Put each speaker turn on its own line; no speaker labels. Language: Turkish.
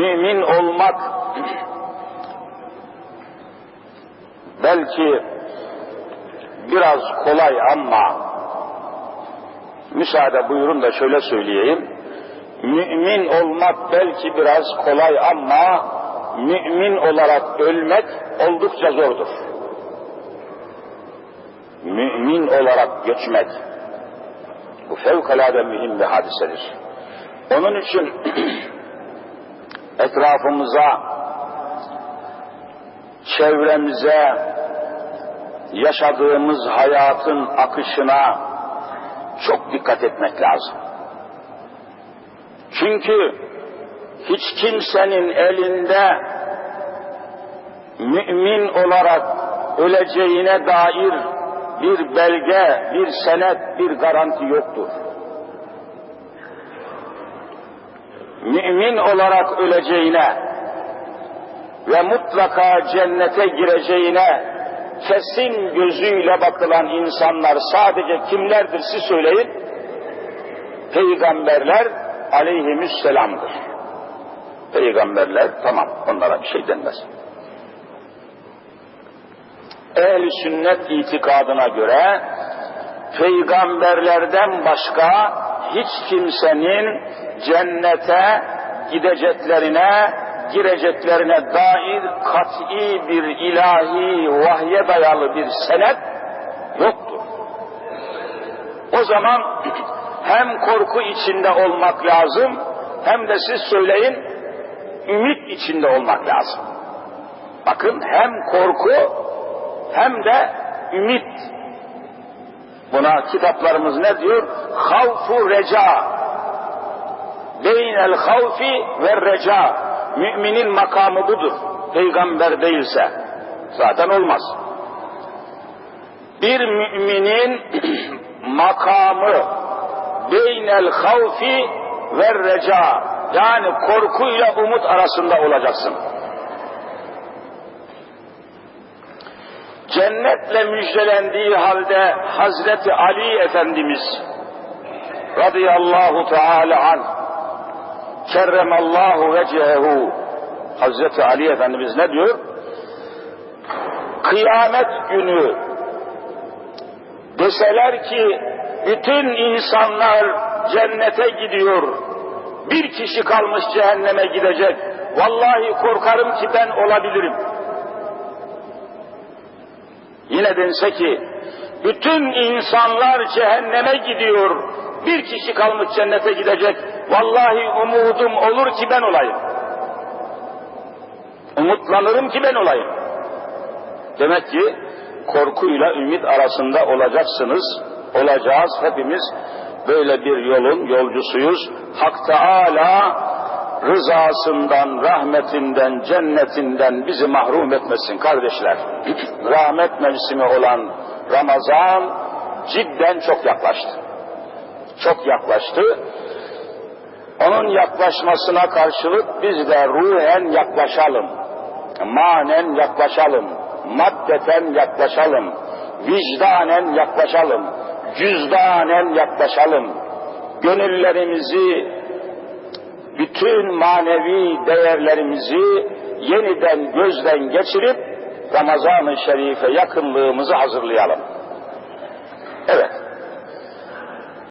mümin olmak belki biraz kolay ama müsaade buyurun da şöyle söyleyeyim. Mümin olmak belki biraz kolay ama mümin olarak ölmek oldukça zordur. Mümin olarak göçmek bu fevkalade mühim bir hadisedir. Onun için etrafımıza, çevremize, yaşadığımız hayatın akışına çok dikkat etmek lazım. Çünkü hiç kimsenin elinde mümin olarak öleceğine dair bir belge, bir senet, bir garanti yoktur. Mümin olarak öleceğine ve mutlaka cennete gireceğine kesin gözüyle bakılan insanlar sadece kimlerdir siz söyleyin? Peygamberler aleyhisselamdır. Peygamberler tamam onlara bir şey denmez. Ehl-i sünnet itikadına göre peygamberlerden başka hiç kimsenin cennete gideceklerine, gireceklerine dair kat'i bir ilahi vahye dayalı bir senet yoktur. O zaman hem korku içinde olmak lazım, hem de siz söyleyin, ümit içinde olmak lazım. Bakın hem korku hem de ümit. Buna kitaplarımız ne diyor? Havfu reca. Beynel havfi ve reca. Müminin makamı budur. Peygamber değilse. Zaten olmaz. Bir müminin makamı beynel havfi ve reca. Yani korkuyla umut arasında olacaksın. cennetle müjdelendiği halde Hazreti Ali Efendimiz radıyallahu teala an kerremallahu vecehu Hazreti Ali Efendimiz ne diyor? Kıyamet günü deseler ki bütün insanlar cennete gidiyor, bir kişi kalmış cehenneme gidecek. Vallahi korkarım ki ben olabilirim. Yine dense ki bütün insanlar cehenneme gidiyor. Bir kişi kalmış cennete gidecek. Vallahi umudum olur ki ben olayım. Umutlanırım ki ben olayım. Demek ki korkuyla ümit arasında olacaksınız. Olacağız hepimiz. Böyle bir yolun yolcusuyuz. Hak Teala rızasından, rahmetinden, cennetinden bizi mahrum etmesin kardeşler. Rahmet mevsimi olan Ramazan cidden çok yaklaştı. Çok yaklaştı. Onun yaklaşmasına karşılık biz de ruhen yaklaşalım. Manen yaklaşalım. Maddeten yaklaşalım. Vicdanen yaklaşalım. Cüzdanen yaklaşalım. Gönüllerimizi bütün manevi değerlerimizi yeniden gözden geçirip Ramazan-ı Şerif'e yakınlığımızı hazırlayalım. Evet.